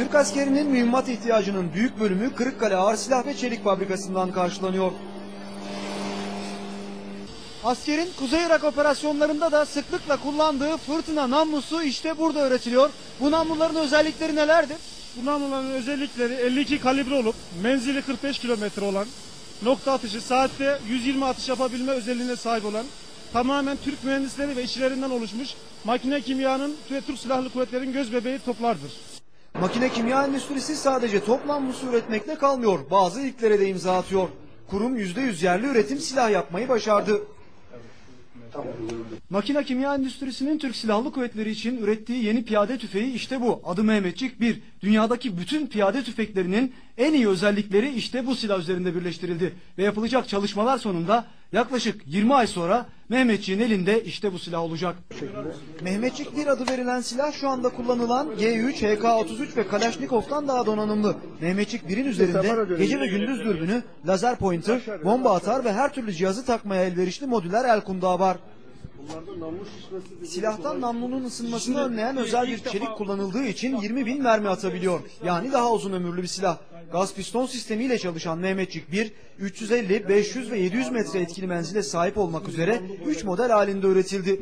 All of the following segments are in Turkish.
Türk askerinin mühimmat ihtiyacının büyük bölümü Kırıkkale Ağır Silah ve Çelik Fabrikası'ndan karşılanıyor. Askerin Kuzey Irak operasyonlarında da sıklıkla kullandığı fırtına namlusu işte burada üretiliyor. Bu namluların özellikleri nelerdir? Bu namluların özellikleri 52 kalibre olup menzili 45 kilometre olan, nokta atışı saatte 120 atış yapabilme özelliğine sahip olan, tamamen Türk mühendisleri ve işçilerinden oluşmuş makine kimyanın ve Türk Silahlı Kuvvetleri'nin göz bebeği toplardır. Makine kimya endüstrisi sadece top namlusu üretmekle kalmıyor. Bazı ilklere de imza atıyor. Kurum %100 yerli üretim silah yapmayı başardı. Makine kimya endüstrisinin Türk Silahlı Kuvvetleri için ürettiği yeni piyade tüfeği işte bu. Adı Mehmetçik 1. Dünyadaki bütün piyade tüfeklerinin en iyi özellikleri işte bu silah üzerinde birleştirildi. Ve yapılacak çalışmalar sonunda yaklaşık 20 ay sonra Mehmetçik'in elinde işte bu silah olacak. Mehmetçik 1 adı verilen silah şu anda kullanılan G3, HK33 ve Kalashnikov'tan daha donanımlı. Mehmetçik 1'in üzerinde gece ve gündüz dürbünü, lazer pointer, bomba atar ve her türlü cihazı takmaya elverişli modüler el kundağı var. Silahtan namlunun ısınmasını önleyen özel bir çelik kullanıldığı için 20 bin mermi atabiliyor. Yani daha uzun ömürlü bir silah. Gaz piston sistemiyle çalışan Mehmetçik 1, 350, 500 ve 700 metre etkili menzile sahip olmak üzere 3 model halinde üretildi.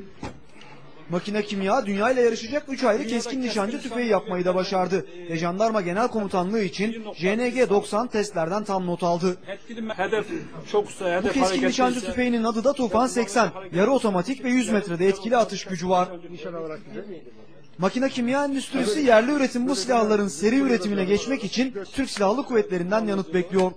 Makine kimya dünya ile yarışacak 3 ayrı keskin nişancı tüfeği yapmayı da başardı. Ve Jandarma Genel Komutanlığı için JNG 90 testlerden tam not aldı. Hedef çoksa Bu hedef keskin hareketliyse- nişancı tüfeğinin adı da Tufan 80. Yarı otomatik ve 100 metrede etkili atış gücü var. Makine kimya endüstrisi yerli üretim bu silahların seri üretimine geçmek için Türk Silahlı Kuvvetleri'nden yanıt bekliyor.